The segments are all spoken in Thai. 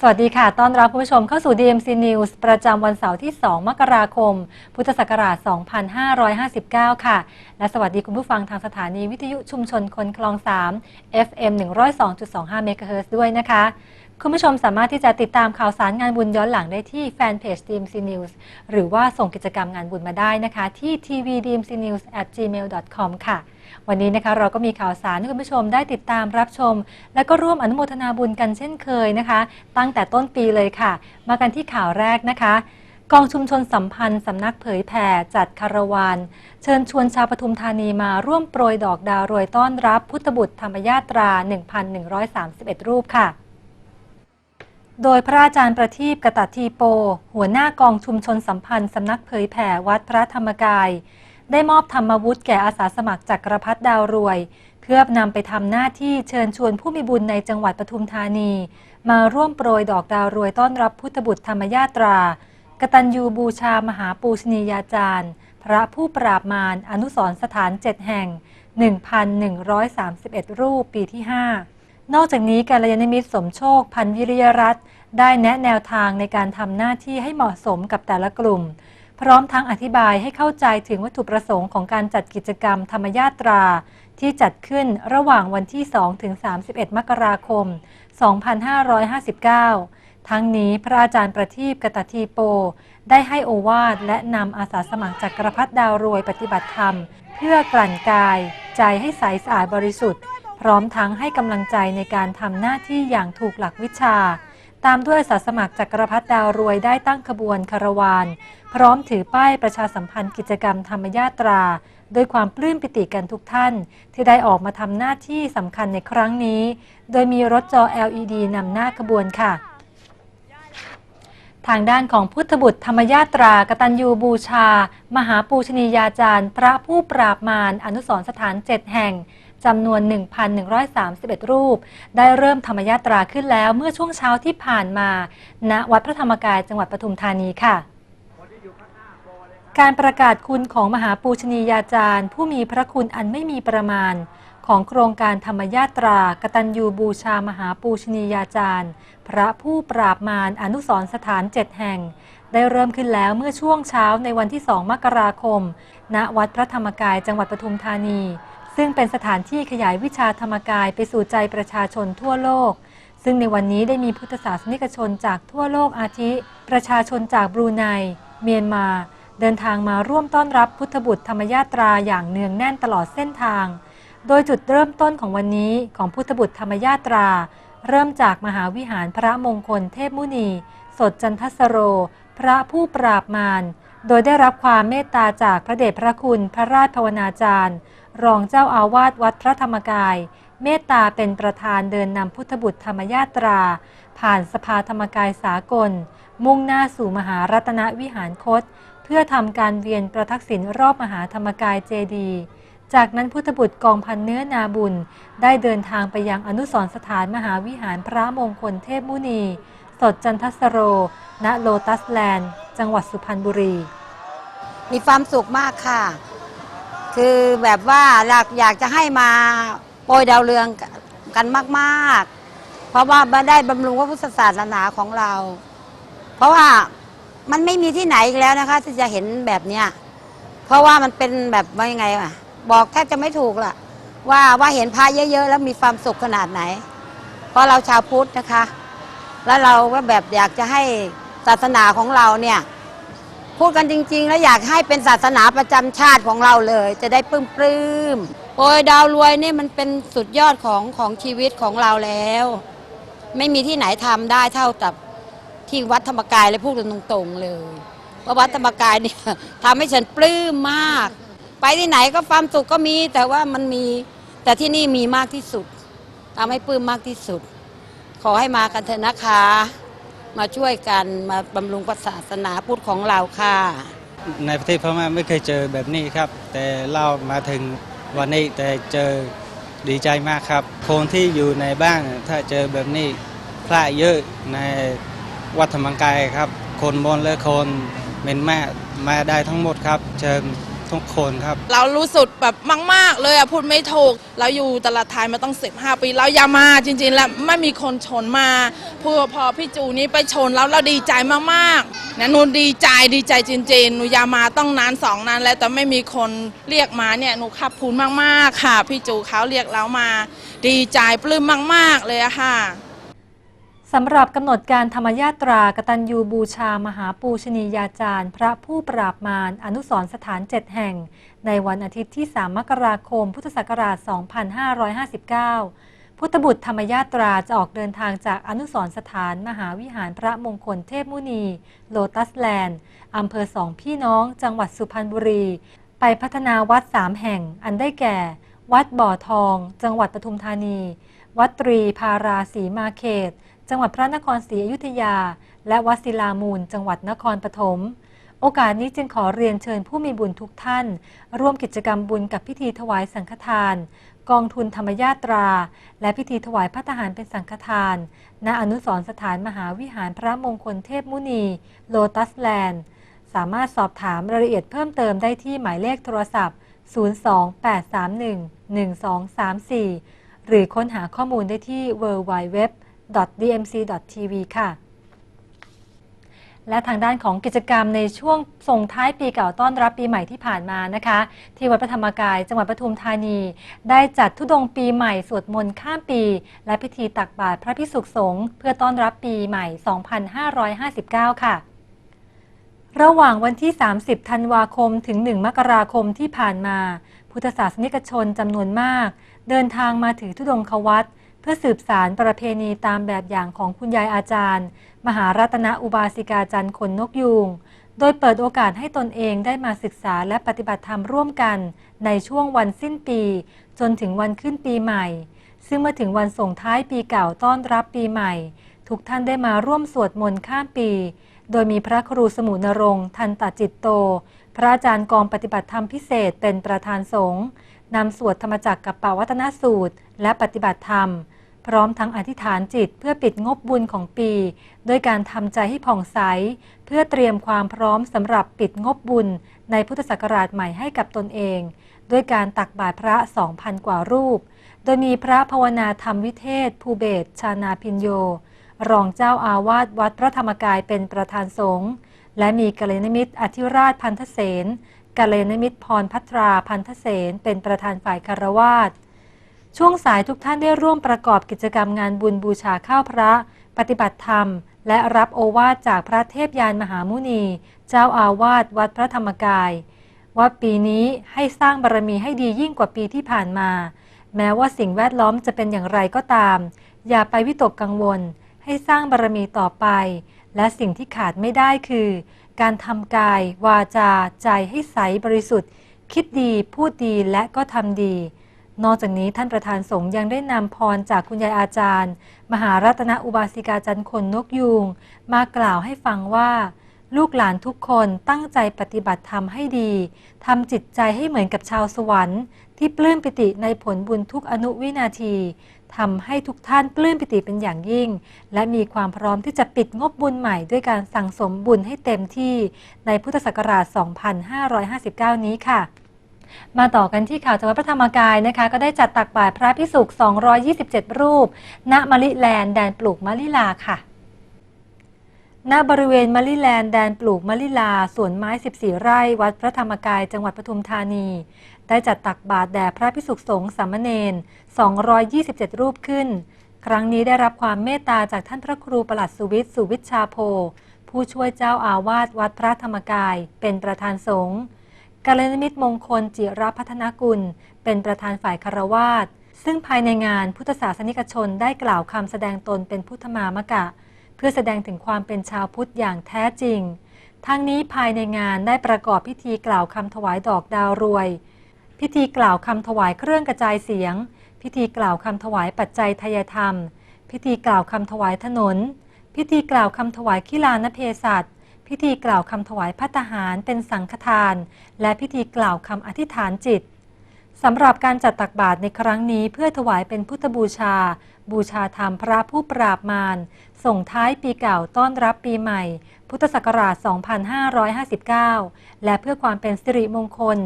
สวัสดีค่ะ ต้อนรับผู้ชมเข้าสู่ DMC News ประจำวันเสาร์ที่ 2 มกราคม พุทธศักราช 2559 ค่ะ และสวัสดีคุณผู้ฟังทางสถานีวิทยุชุมชนคนคลอง 3 FM 102.25 MHz ด้วยนะคะ คุณผู้ชมสามารถที่จะติดตามข่าวสารงานบุญย้อนหลังได้ที่แฟนเพจ DMC News หรือว่าส่งกิจกรรมงานบุญมาได้นะคะ ที่ tvdmcnews@gmail.com ค่ะ วันนี้นะคะเราก็มีข่าวสารให้คุณผู้ชมได้ติดตามรับชม และก็ร่วมอนุโมทนาบุญกันเช่นเคยนะคะ ตั้งแต่ต้นปีเลยค่ะ มากันที่ข่าวแรกนะคะกองชุมชนสัมพันธ์สำนักเผยแผ่จัดคารวานเชิญชวนชาวปทุมธานีมาร่วมโปรยดอกดาวรวยต้อนรับพุทธบุตรธรรมยาตรา 1,131 รูปค่ะ โดยพระอาจารย์ประทีปกตัตทีโป หัวหน้ากองชุมชนสัมพันธ์สำนักเผยแผ่วัดพระธรรมกาย ได้มอบธรรมวุฒิแก่อาสาสมัครจักรพัฒดาวรวย เพื่อนำไปทำหน้าที่เชิญชวนผู้มีบุญในจังหวัดปทุมธานี มาร่วมโปรยดอกดาวรวยต้อนรับพุทธบุตรธรรมยาตรากตัญญูบูชามหาปูชนียาจารย์ พระผู้ปราบมารอนุสรณ์สถานเจ็ดแห่ง 1,131 รูปปีที่ 5 นอกจากนี้การยานมิตรสมโชค พันวิริยรัตน์ได้แนะแนวทางในการทำหน้าที่ให้เหมาะสมกับแต่ละกลุ่ม พร้อมทั้งอธิบายให้เข้าใจถึงวัตถุประสงค์ของการจัดกิจกรรมธรรมยาตรา ที่จัดขึ้นระหว่างวันที่ 2 ถึง 31 มกราคม 2559 ทั้งนี้พระอาจารย์ประทีปกตทีโป ได้ให้โอวาทและนำอาสาสมัครจักรพัฒดาวรวยปฏิบัติธรรม เพื่อกลั่นกาย ใจให้ใสสะอาดบริสุทธิ์ พร้อมทั้งให้กำลังใจในการทำหน้าที่อย่างถูกหลักวิชา ตามด้วยอาสาสมัครจักรพัฒดาวรวยได้ตั้งขบวนคารวานพร้อมถือป้ายประชาสัมพันธ์กิจกรรมธรรมยาตราด้วยความปลื้มปิติกันทุกท่าน ที่ได้ออกมาทำหน้าที่สำคัญในครั้งนี้ โดยมีรถจอ LED นำหน้าขบวนค่ะ ทางด้านของพุทธบุตรธรรมยาตรากตัญญูบูชา มหาปูชนียาจารย์ พระผู้ปราบมารอนุสรสถานเจ็ดแห่ง จำนวน 1,131 รูป ได้เริ่มธรรมยาตราขึ้นแล้วเมื่อช่วงเช้าที่ผ่านมา ณ วัดพระธรรมกายจังหวัดปทุมธานีค่ะ การประกาศคุณของมหาปูชนียาจารย์ ผู้มีพระคุณอันไม่มีประมาณ ของโครงการธรรมยาตรากตัญญูบูชามหาปูชนียาจารย์ พระผู้ปราบมารอนุสรสถานเจ็ดแห่งได้เริ่มขึ้นแล้วเมื่อช่วงเช้าในวันที่ 2 มกราคม ณ วัดพระธรรมกายจังหวัดปทุมธานี ซึ่งเป็นสถานที่ขยายวิชาธรรมกายไปสู่ใจประชาชนทั่วโลก ซึ่งในวันนี้ได้มีพุทธศาสนิกชนจากทั่วโลกอาทิ ประชาชนจากบรูไน เมียนมา เดินทางมาร่วมต้อนรับพุทธบุตรธรรมยาตราอย่างเนืองแน่นตลอดเส้นทาง โดยจุดเริ่มต้นของวันนี้ของพุทธบุตรธรรมยาตรา เริ่มจากมหาวิหารพระมงคลเทพมุนี สดจันทสโร พระผู้ปราบมาร โดยได้รับความเมตตาจากพระเดชพระคุณพระราชภาวนาจารย์ รองเจ้าอาวาสวัดพระธรรมกาย เมตตาเป็นประธานเดินนำพุทธบุตรธรรมยาตรา ผ่านสภาธรรมกายสากล มุ่งหน้าสู่มหารัตนวิหารคต เพื่อทำการเวียนประทักษิณรอบมหาธรรมกายเจดีย์จากนั้นพุทธบุตรกองพันเนื้อนาบุญ ได้เดินทางไปยังอนุสรสถานมหาวิหารพระมงคลเทพมุนี สดจันทสโร ณ โลตัสแลนด์ จังหวัดสุพรรณบุรี มีความสุขมากค่ะ คือแบบว่าอยากอยากจะให้มาโปรยดาวเรืองกันมาก ๆ เพราะว่ามาได้บำรุงพระพุทธศาสนาของเรา เพราะว่ามันไม่มีที่ไหนอีกแล้วนะคะ ที่จะเห็นแบบเนี้ย เพราะว่ามันเป็นแบบว่ายังไงอะบอกแทบจะไม่ถูกล่ะ ว่าว่าเห็นพระเยอะ ๆ แล้วมีความสุขขนาดไหน เพราะเราชาวพุทธนะคะ แล้วเราก็แบบอยากจะให้ศาสนาของเราเนี่ยพูดกันจริง ๆ แล้วอยากให้เป็นศาสนาประจำชาติของเราเลย จะได้ปลื้มปลื้มๆโปรยดาวรวยนี่มันเป็นสุดยอดของของชีวิตของเราแล้ว ไม่มีที่ไหนทำได้เท่ากับที่วัดธรรมกายเลยพูดกันตรงๆเลยเพราะวัดธรรมกายเนี่ยทำให้ฉันปลื้มมาก ไปที่ไหนก็ความสุขก็มีแต่ว่ามันมี แต่ที่นี่มีมากที่สุดทำให้ปลื้มมากที่สุด ขอให้มากันเถอะนะคะ มาช่วยกันมาบำรุงศาสนาพุทธของเราค่ะ ในประเทศพม่าไม่เคยเจอแบบนี้ครับ แต่เรามาถึงวันนี้แต่เจอดีใจมากครับ คนที่อยู่ในบ้านถ้าเจอแบบนี้พระเยอะในวัดธรรมกายครับ คนบนและคนเมนมามาได้ทั้งหมดครับ เชิญ ทุกคนครับ เรารู้สึกแบบมาก ๆ เลยอะพูดไม่ถูก เราอยู่ตลาดไทยมาต้อง15 ปีเราอย่ามาจริง ๆ แล้วไม่มีคนชนมาพอพอพี่จูนี้ไปชนแล้วเราดีใจมากๆนะหนูดีใจดีใจจริงๆหนูอย่ามาต้องนานสองนานแล้วแต่ไม่มีคนเรียกมาเนี่ยหนูขับพูนมากๆค่ะ พี่จูเขาเรียกเรามา ดีใจปลื้มมาก ๆ เลยอะค่ะ สำหรับกำหนดการธรรมยาตรากตัญญูบูชามหาปูชนียาจารย์ พระผู้ปราบมารอนุสรสถานเจ็ดแห่ง ในวันอาทิตย์ที่ 3 มกราคม พุทธศักราช 2559 พุทธบุตรธรรมยาตราจะออกเดินทางจากอนุสรสถานมหาวิหารพระมงคลเทพมุนี โลตัสแลนด์อำเภอสองพี่น้อง จังหวัดสุพรรณบุรี ไปพัฒนาวัดสามแห่ง อันได้แก่ วัดบ่อทอง จังหวัดปทุมธานี วัดตรีพาราสีมาเขต จังหวัดพระนครศรีอยุธยา และวัดศิลามูล จังหวัดนครปฐมโอกาสนี้จึงขอเรียนเชิญผู้มีบุญทุกท่าน ร่วมกิจกรรมบุญกับพิธีถวายสังฆทาน กองทุนธรรมยาตรา และพิธีถวายพระทหารเป็นสังฆทาน ณอนุสรสถานมหาวิหารพระมงคลเทพมุนี โลตัสแลนด์ สามารถสอบถามรายละเอียดเพิ่มเติมได้ที่หมายเลขโทรศัพท์ 028311234 หรือค้นหาข้อมูลได้ที่ www.dmc.tv ค่ะ และทางด้านของกิจกรรมในช่วงส่งท้ายปีเก่าต้อนรับปีใหม่ที่ผ่านมานะคะ ที่วัดพระธรรมกายจังหวัดปทุมธานี ได้จัดทุดงปีใหม่สวดมนต์ข้ามปี และพิธีตักบาตรพระพิสุขสงฆ์เพื่อต้อนรับปีใหม่ 2559 ค่ะระหว่างวันที่ 30 ธันวาคม ถึง 1 มกราคมที่ผ่านมา พุทธศาสนิกชนจำนวนมาก เดินทางมาถือธุดงควัต พื่อสืบสารประเพณีตามแบบอย่างของคุณยายอาจารย์ มหารัตนอุบาสิกาจันทร์ขนนกยูงโดยเปิดโอกาสให้ตนเองได้มาศึกษาและปฏิบัติธรรมร่วมกัน ในช่วงวันสิ้นปี จนถึงวันขึ้นปีใหม่ ซึ่งเมื่อถึงวันส่งท้ายปีเก่าต้อนรับปีใหม่ ทุกท่านได้มาร่วมสวดมนต์ข้ามปี โดยมีพระครูสมุนรงค์ทันตจิตโต พระอาจารย์กองปฏิบัติธรรมพิเศษเป็นประธานสงฆ์นำสวดธรรมจักรกับปวัตนสูตร และปฏิบัติธรรม พร้อมทั้งอธิษฐานจิตเพื่อปิดงบบุญของปี ด้วยการทำใจให้ผ่องใส เพื่อเตรียมความพร้อมสำหรับปิดงบบุญ ในพุทธศักราชใหม่ให้กับตนเอง ด้วยการตักบาตรพระ 2,000 กว่ารูป โดยมีพระภาวนาธรรมวิเทศ ภูเบศชานาพินโย รองเจ้าอาวาสวัดพระธรรมกายเป็นประธานสงฆ์และมีกัลยาณมิตรอธิราชพันธเสนกัลยาณมิตรพรพัทราพันธเสนเป็นประธานฝ่ายคารวาส ช่วงสายทุกท่านได้ร่วมประกอบกิจกรรมงานบุญบูชาข้าวพระ ปฏิบัติธรรม และรับโอวาทจากพระเทพยานมหามุนี เจ้าอาวาสวัดพระธรรมกาย ว่าปีนี้ให้สร้างบารมีให้ดียิ่งกว่าปีที่ผ่านมา แม้ว่าสิ่งแวดล้อมจะเป็นอย่างไรก็ตาม อย่าไปวิตกกังวล ให้สร้างบารมีต่อไป และสิ่งที่ขาดไม่ได้คือ การทำกาย วาจา ใจให้ใสบริสุทธิ์ คิดดีพูดดีและก็ทำดี นอกจากนี้ท่านประธานสงฆ์ยังได้นำพรจากคุณยายอาจารย์ มหารัตนอุบาสิกาจันทร์คนนกยูงมากล่าวให้ฟังว่า ลูกหลานทุกคนตั้งใจปฏิบัติธรรมให้ดีทำจิตใจให้เหมือนกับชาวสวรรค์ ที่ปลื้มปิติในผลบุญทุกอนุวินาทีทำให้ทุกท่านปลื้มปิติเป็นอย่างยิ่ง และมีความพร้อมที่จะปิดงบบุญใหม่ด้วยการสั่งสมบุญให้เต็มที่ในพุทธศักราช 2559 นี้ค่ะ มาต่อกันที่ข่าวจากวัดพระธรรมกายนะคะ ก็ได้จัดตักบาตรพระพิสุก227 รูป ณมะลิแลนด์แดนปลูกมะลิลาค่ะ ณบริเวณมะลิแลนด์แดนปลูกมะลิลาสวนไม้ 14 ไร่ วัดพระธรรมกายจังหวัดปทุมธานี ได้จัดตักบาตรแด่พระพิสุกสงฆ์สามเณร227 รูปขึ้น ครั้งนี้ได้รับความเมตตาจากท่านพระครูประหลัดสุวิทย์สุวิชชาโพผู้ช่วยเจ้าอาวาสวัดพระธรรมกาย เป็นประธานสงฆ์ กัลยาณมิตรมงคลจิรพัฒนกุล เป็นประธานฝ่ายคารวาสซึ่งภายในงานพุทธศาสนิกชนได้กล่าวคำแสดงตนเป็นพุทธมามกะ เพื่อแสดงถึงความเป็นชาวพุทธอย่างแท้จริง ทั้งนี้ภายในงานได้ประกอบพิธีกล่าวคำถวายดอกดาวรวย พิธีกล่าวคำถวายเครื่องกระจายเสียง พิธีกล่าวคำถวายปัจจัยทายธรรม พิธีกล่าวคำถวายถนน พิธีกล่าวคำถวายขีลานเพศัต พิธีกล่าวคำถวายพัตตาหารเป็นสังฆทาน และพิธีกล่าวคำอธิษฐานจิตสำหรับการจัดตักบาตรในครั้งนี้เพื่อถวายเป็นพุทธบูชา บูชาธรรมพระผู้ปราบมารส่งท้ายปีเก่าต้อนรับปีใหม่ พุทธศักราช 2559 และเพื่อความเป็นสิริมงคล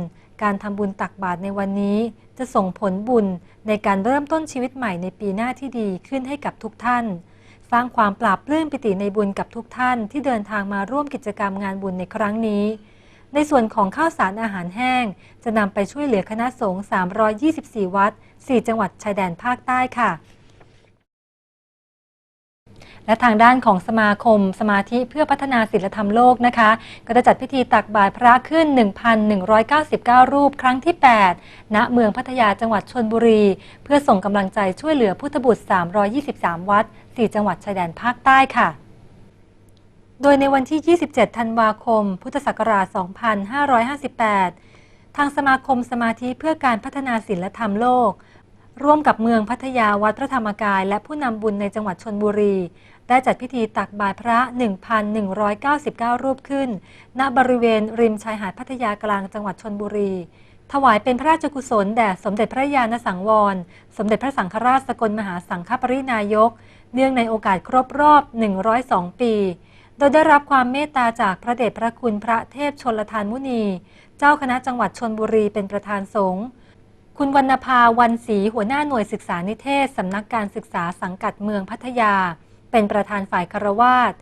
การทำบุญตักบาตรในวันนี้ จะส่งผลบุญในการเริ่มต้นชีวิตใหม่ในปีหน้าที่ดีขึ้นให้กับทุกท่าน สร้างความปราบปลื้มปิติในบุญกับทุกท่านที่เดินทางมาร่วมกิจกรรมงานบุญในครั้งนี้ ในส่วนของข้าวสารอาหารแห้ง จะนำไปช่วยเหลือคณะสงฆ์324 วัด 4 จังหวัดชายแดนภาคใต้ค่ะ และทางด้านของสมาคม สมาธิเพื่อพัฒนาศิลธรรมโลกนะคะ ก็ได้จัดพิธีตักบาตรพระขึ้น 1,199 รูปครั้งที่ 8 ณ เมืองพัทยาจังหวัดชนบุรี เพื่อส่งกำลังใจช่วยเหลือพุทธบุตร 323 วัด 4 จังหวัดชายแดนภาคใต้ค่ะโดยในวันที่ 27 ธันวาคม พุทธศักราช 2558 ทางสมาคมสมาธิเพื่อการพัฒนาศิลธรรมโลก ร่วมกับเมืองพัทยาวัดพระธรรมกาย และผู้นำบุญในจังหวัดชนบุรี ได้จัดพิธีตักบาตรพระ 1,199 รูปขึ้น ณ บริเวณริมชายหาดพัทยากลางจังหวัดชนบุรี ถวายเป็นพระราชกุศลแด่สมเด็จพระญาณสังวร สมเด็จพระสังฆราชสกลมหาสังฆปรินายก เนื่องในโอกาสครบรอบ 102 ปี โดยได้รับความเมตตาจากพระเดชพระคุณพระเทพชนลทานมุนี เจ้าคณะจังหวัดชนบุรีเป็นประธานสงฆ์คุณวรรณภาวันศรีหัวหน้าหน่วยศึกษานิเทศสำนักการศึกษาสังกัดเมืองพัทยา เป็นประธานฝ่ายคารวาส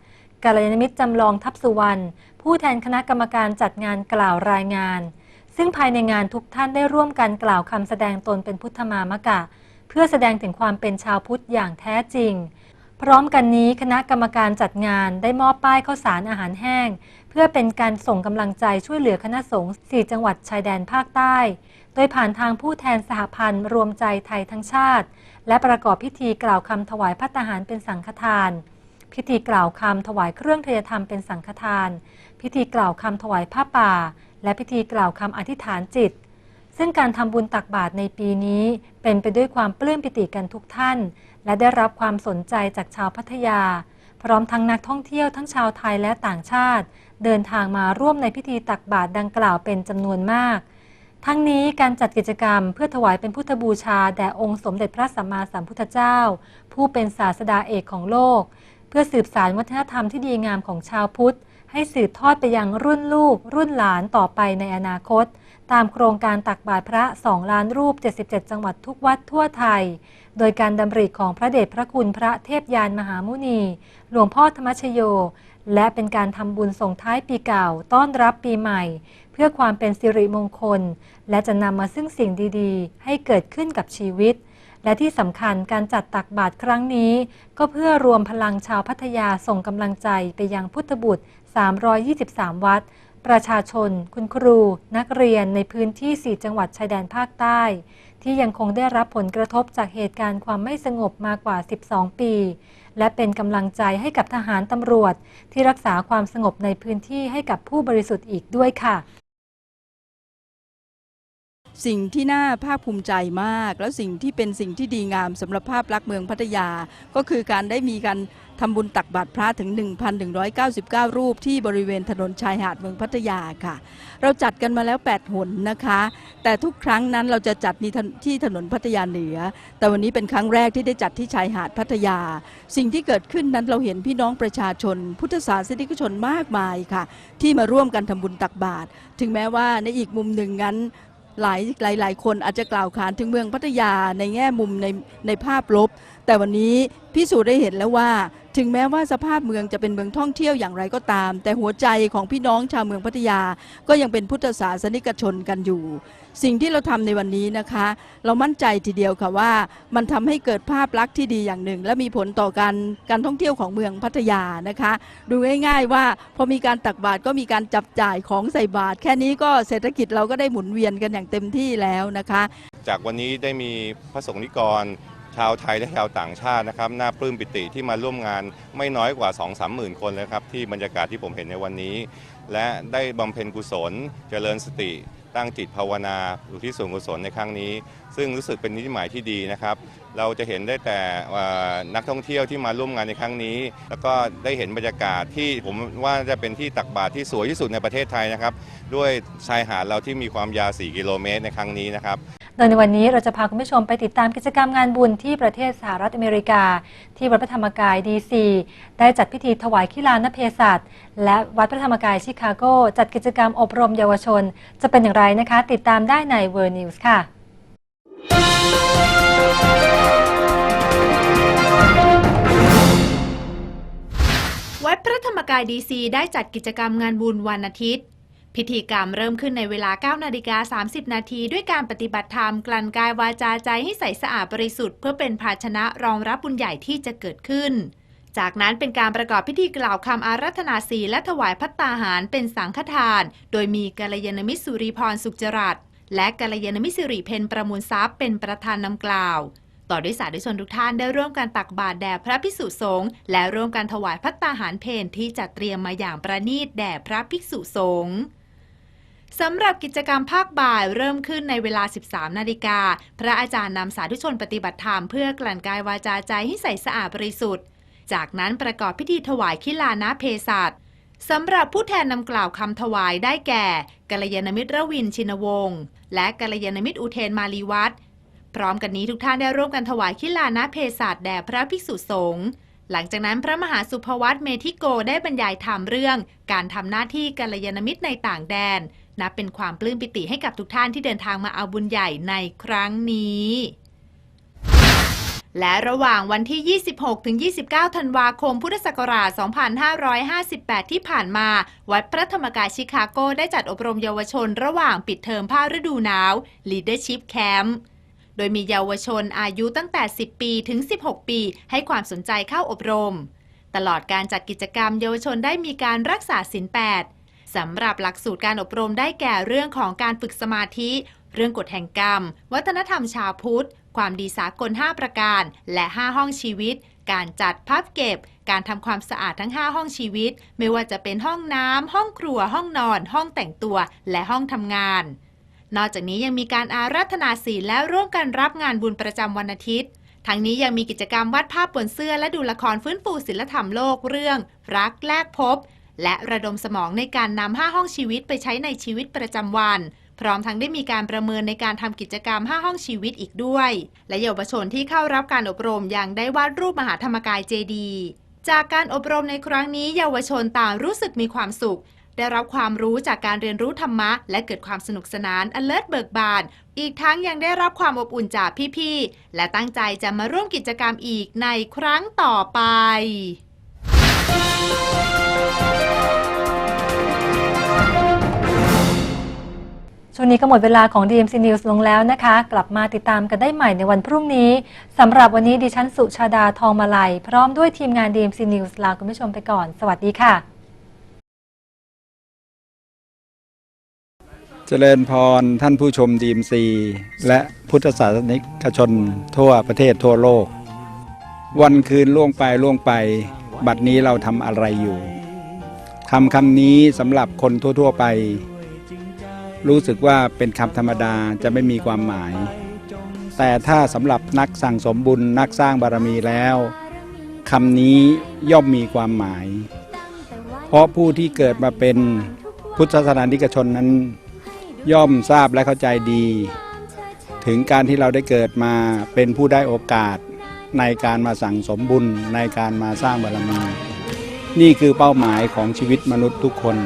กาลยานมิตรจำลองทับสุวรรณผู้แทนคณะกรรมการจัดงานกล่าวรายงาน ซึ่งภายในงานทุกท่านได้ร่วมกันกล่าวคำแสดงตนเป็นพุทธมามกะ เพื่อแสดงถึงความเป็นชาวพุทธอย่างแท้จริง พร้อมกันนี้คณะกรรมการจัดงานได้มอบป้ายข้าวสารอาหารแห้ง เพื่อเป็นการส่งกำลังใจช่วยเหลือคณะสงฆ์4จังหวัดชายแดนภาคใต้ โดยผ่านทางผู้แทนสหพันธ์รวมใจไทยทั้งชาติ และประกอบพิธีกล่าวคำถวายพัตตาหารเป็นสังฆทาน พิธีกล่าวคำถวายเครื่องเทยธรรมเป็นสังฆทาน พิธีกล่าวคำถวายผ้าป่า และพิธีกล่าวคำอธิษฐานจิต ซึ่งการทำบุญตักบาตรในปีนี้เป็นไปด้วยความปลื้มปิติกันทุกท่าน และได้รับความสนใจจากชาวพัทยา พร้อมทั้งนักท่องเที่ยวทั้งชาวไทยและต่างชาติ เดินทางมาร่วมในพิธีตักบาตรดังกล่าวเป็นจำนวนมาก ทั้งนี้การจัดกิจกรรมเพื่อถวายเป็นพุทธบูชา แด่องค์สมเด็จพระสัมมาสัมพุทธเจ้า ผู้เป็นศาสดาเอกของโลก เพื่อสืบสารวัฒนธรรมที่ดีงามของชาวพุทธ ให้สืบทอดไปยังรุ่นลูก รุ่นหลานต่อไปในอนาคต ตามโครงการตักบาตรพระ2ล้านรูป 77 จังหวัดทุกวัดทั่วไทย โดยการดำริของพระเดชพระคุณพระเทพยานมหามุนี หลวงพ่อธรรมชโยและเป็นการทำบุญส่งท้ายปีเก่าต้อนรับปีใหม่ พื่อความเป็นสิริมงคล และจะนำมาซึ่งสิ่งดีๆ ให้เกิดขึ้นกับชีวิต และที่สำคัญการจัดตักบาตรครั้งนี้ ก็เพื่อรวมพลังชาวพัทยาส่งกำลังใจไปยังพุทธบุตร 323 วัด ประชาชน คุณครู นักเรียนในพื้นที่ 4 จังหวัดชายแดนภาคใต้ ที่ยังคงได้รับผลกระทบจากเหตุการณ์ความไม่สงบมากว่า 12 ปีและเป็นกำลังใจให้กับทหารตำรวจ ที่รักษาความสงบในพื้นที่ให้กับผู้บริสุทธิ์อีกด้วยค่ะ สิ่งที่น่าภาคภูมิใจมาก แล้วสิ่งที่เป็นสิ่งที่ดีงามสำหรับภาพลักษณ์เมืองพัทยา ก็คือการได้มีการทำบุญตักบาตรพระถึง 1,199 รูปที่บริเวณถนนชายหาดเมืองพัทยาค่ะ เราจัดกันมาแล้ว 8 หนนะคะ แต่ทุกครั้งนั้นเราจะจัดที่ถนที่ถนนพัทยาเหนือ แต่วันนี้เป็นครั้งแรกที่ได้จัดที่ชายหาดพัทยา สิ่งที่เกิดขึ้นนั้นเราเห็นพี่น้องประชาชน พุทธศาสนิกชนมากมายค่ะ ที่มาร่วมกันทำบุญตักบาตรถึงแม้ว่าในอีกมุมหนึ่งนั้น หลายหลายหลายคนอาจจะกล่าวขานถึงเมืองพัทยาในแง่มุมในในภาพลบ แต่วันนี้พิสูจน์ได้เห็นแล้วว่า ถึงแม้ว่าสภาพเมืองจะเป็นเมืองท่องเที่ยวอย่างไรก็ตาม แต่หัวใจของพี่น้องชาวเมืองพัทยา ก็ยังเป็นพุทธศาสนิกชนกันอยู่ สิ่งที่เราทำในวันนี้นะคะ เรามั่นใจทีเดียวค่ะว่า มันทำให้เกิดภาพลักษณ์ที่ดีอย่างหนึ่ง และมีผลต่อการการท่องเที่ยวของเมืองพัทยานะคะ ดูง่ายๆว่าพอมีการตักบาตรก็มีการจับจ่ายของใส่บาตรแค่นี้ก็เศรษฐกิจเราก็ได้หมุนเวียนกันอย่างเต็มที่แล้วนะคะ จากวันนี้ได้มีพระสงฆ์นิกร ชาวไทยและชาวต่างชาตินะครับน่าปลื้มปิติที่มาร่วมงานไม่น้อยกว่า 2 3 หมื่นคนเลยครับที่บรรยากาศที่ผมเห็นในวันนี้ และได้บำเพ็ญกุศล เจริญสติ ตั้งจิตภาวนาอุทิศส่วนกุศลในครั้งนี้ ซึ่งรู้สึกเป็นนิมิตหมายที่ดีนะครับ เราจะเห็นได้แต่นักท่องเที่ยวที่มาร่วมงานในครั้งนี้ แล้วก็ได้เห็นบรรยากาศที่ผมว่าจะเป็นที่ตักบาตรที่สวยที่สุดในประเทศไทยนะครับ ด้วยชายหาดเราที่มีความยาว 4 กิโลเมตรในครั้งนี้นะครับ โดยในวันนี้เราจะพาคุณผู้ชมไปติดตามกิจกรรมงานบุญที่ประเทศสหรัฐอเมริกา ที่วัดพระธรรมกายดีซีได้จัดพิธีถวายขีลานเพศัตและวัดพระธรรมกายชิคาโกจัดกิจกรรมอบรมเยาวชน จะเป็นอย่างไรนะคะ ติดตามได้ใน World News ค่ะวัดพระธรรมกายดีซีได้จัดกิจกรรมงานบุญวันอาทิตย์ พิธีกรรมเริ่มขึ้นในเวลา 9 นาฬิกา 30 นาทีด้วยการปฏิบัติธรรมกลั่นกายวาจาใจให้ใสสะอาดบริสุทธิ์เพื่อเป็นภาชนะรองรับบุญใหญ่ที่จะเกิดขึ้น จากนั้นเป็นการประกอบพิธีกล่าวคำอารัธนาศีลและถวายพัตตาหารเป็นสังฆทาน โดยมีกัลยาณมิตรสุริพรสุขจรัตและกัลยาณมิตรสิริเพนประมูลทรัพย์เป็นประธานนำกล่าว ต่อด้วยสาธุชนทุกท่านได้ร่วมกันตักบาตรแด่พระภิกษุสงฆ์และร่วมกันถวายพัตตาหารเพนที่จัดเตรียมมาอย่างประณีตแด่พระภิกษุสงฆ์ สำหรับกิจกรรมภาคบ่ายเริ่มขึ้นในเวลา 13 นาฬิกา พระอาจารย์นำสาธุชนปฏิบัติธรรมเพื่อกลั่นกายวาจาใจให้ใสสะอาดบริสุทธิ์ จากนั้นประกอบพิธีถวายขิลานะเพศัตสำหรับผู้แทนนำกล่าวคำถวายได้แก่กัลยาณมิตรระวินชินวงศ์และกัลยาณมิตรอุเทนมาลีวัฒพร้อมกันนี้ทุกท่านได้ร่วมกันถวายขิลานะเพศัตแด่พระภิกษุสงฆ์หลังจากนั้นพระมหาสุภวัตเมธิโกได้บรรยายธรรมเรื่อง การทำหน้าที่กัลยาณมิตรในต่างแดน นับเป็นความปลื้มปิติให้กับทุกท่านที่เดินทางมาเอาบุญใหญ่ในครั้งนี้และระหว่างวันที่ 26 ถึง 29 ธันวาคม พุทธศักราช 2558 ที่ผ่านมา วัดพระธรรมกายชิคาโกได้จัดอบรมเยาวชนระหว่างปิดเทอมภาคฤดูหนาว Leadership Camp โดยมีเยาวชนอายุตั้งแต่ 10 ปีถึง 16 ปี ให้ความสนใจเข้าอบรม ตลอดการจัดกิจกรรมเยาวชนได้มีการรักษาศีล8 สำหรับหลักสูตรการอบรมได้แก่เรื่องของการฝึกสมาธิ เรื่องกฎแห่งกรรม วัฒนธรรมชาวพุทธ ความดีสากล 5 ประการ และ 5 ห้องชีวิต การจัดพับเก็บ การทำความสะอาดทั้ง 5 ห้องชีวิต ไม่ว่าจะเป็นห้องน้ำห้องครัว ห้องนอน ห้องแต่งตัว และห้องทำงาน นอกจากนี้ยังมีการอาราธนาศีลและร่วมกันรับงานบุญประจำวันอาทิตย์ทั้งนี้ยังมีกิจกรรมวาดภาพบนเสื้อและดูละครฟื้นฟูศิลธรรมโลกเรื่อง รักแลกพบ และระดมสมองในการนำ5ห้องชีวิตไปใช้ในชีวิตประจำวัน พร้อมทั้งได้มีการประเมินในการทำกิจกรรม 5 ห้องชีวิตอีกด้วย และเยาวชนที่เข้ารับการอบรมยังได้วาดรูปมหาธรรมกายเจดีจากการอบรมในครั้งนี้เยาวชนต่างรู้สึกมีความสุข ได้รับความรู้จากการเรียนรู้ธรรมะ และเกิดความสนุกสนานอันเลิศเบิกบาน อีกทั้งยังได้รับความอบอุ่นจากพี่ๆ และตั้งใจจะมาร่วมกิจกรรมอีกในครั้งต่อไป ช่วงนี้ก็หมดเวลาของ DMC News ลงแล้วนะคะ กลับมาติดตามกันได้ใหม่ในวันพรุ่งนี้สำหรับวันนี้ดิฉันสุชาดาทองมาลัย พร้อมด้วยทีมงาน DMC News ลาคุณผู้ชมไปก่อน สวัสดีค่ะ เจริญพรท่านผู้ชมดีมซีและพุทธศาสนิกชนทั่วประเทศทั่วโลก วันคืนล่วงไปล่วงไป บัดนี้เราทำอะไรอยู่ คำคำนี้สำหรับคนทั่ว ๆไป รู้สึกว่าเป็นคำธรรมดาจะไม่มีความหมาย แต่ถ้าสำหรับนักสั่งสมบุญนักสร้างบารมีแล้วคำนี้ย่อมมีความหมาย เพราะผู้ที่เกิดมาเป็นพุทธศาสนิกชนนั้น ย่อมทราบและเข้าใจดี ถึงการที่เราได้เกิดมาเป็นผู้ได้โอกาสในการมาสั่งสมบุญในการมาสร้างบารมี นี่คือเป้าหมายของชีวิตมนุษย์ทุกคน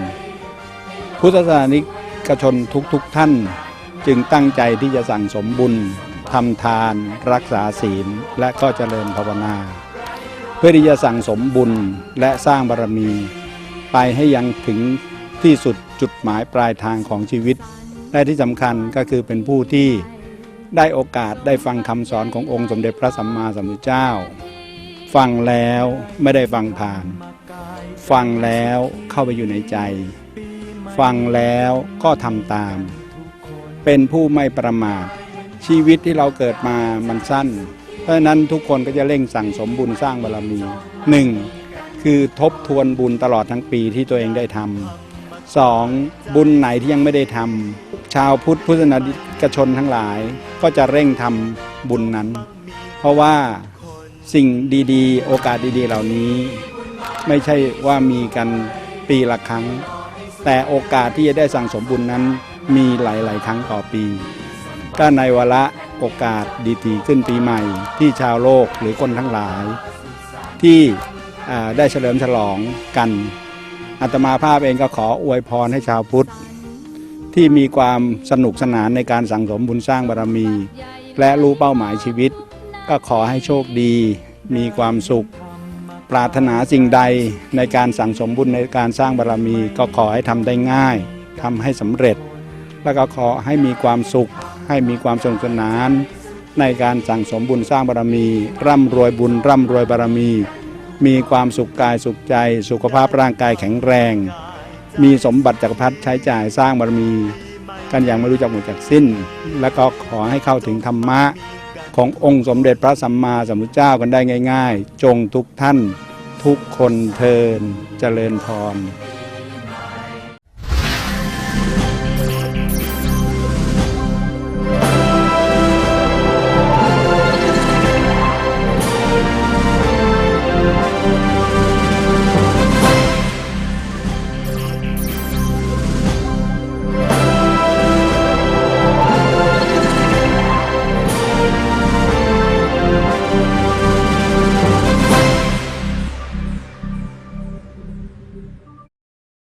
พุทธศาสนิกชนทุกๆทท่าน จึงตั้งใจที่จะสั่งสมบุญทำทาน รักษาศีลและก็เจริญภาวนา เพื่อที่จะสั่งสมบุญและสร้างบารมี ไปให้ยังถึงที่สุดจุดหมายปลายทางของชีวิต และที่สำคัญก็คือเป็นผู้ที่ได้โอกาสได้ฟังคำสอนขององค์สมเด็จพระสัมมาสัมพุทธเจ้า ฟังแล้วไม่ได้ฟังผ่าน ฟังแล้วเข้าไปอยู่ในใจ ฟังแล้วก็ทำตาม เป็นผู้ไม่ประมาทชีวิตที่เราเกิดมามันสั้น เพราะนั้นทุกคนก็จะเร่งสั่งสมบุญสร้างบารมีหนึ่งคือทบทวนบุญตลอดทั้งปีที่ตัวเองได้ทำสองบุญไหนที่ยังไม่ได้ทำชาวพุทธพุทธศาสนิกชนทั้งหลาย ก็จะเร่งทำบุญนั้น เพราะว่า สิ่งดีๆ โอกาสดีๆ เหล่านี้ ไม่ใช่ว่ามีกันปีละครั้ง แต่โอกาสที่จะได้สั่งสมบุญนั้นมีหลายๆ ครั้งต่อปีก็ในวาระโอกาสดีๆขึ้นปีใหม่ ที่ชาวโลกหรือคนทั้งหลาย ที่ได้เฉลิมฉลองกันอาตมาภาพเองก็ขออวยพรให้ชาวพุทธ ที่มีความสนุกสนานในการสั่งสมบุญสร้างบารมี และรู้เป้าหมายชีวิต ก็ขอให้โชคดี มีความสุข ปรารถนาสิ่งใดในการสั่งสมบุญในการสร้างบารมี ก็ขอให้ทำได้ง่ายทำให้สำเร็จ แล้วก็ขอให้มีความสุข ให้มีความสนุกสนาน ในการสั่งสมบุญสร้างบารมี ร่ำรวยบุญร่ำรวยบารมี มีความสุขกายสุขใจ สุขภาพร่างกายแข็งแรง มีสมบัติจักรพรรดิใช้จ่ายสร้างบารมี กันอย่างไม่รู้จักหมดจากสิ้น แล้วก็ขอให้เข้าถึงธรรมะ ขององค์สมเด็จพระสัมมาสัมพุทธเจ้ากันได้ง่าย ๆ จงทุกท่าน ทุกคนเทินเจริญพร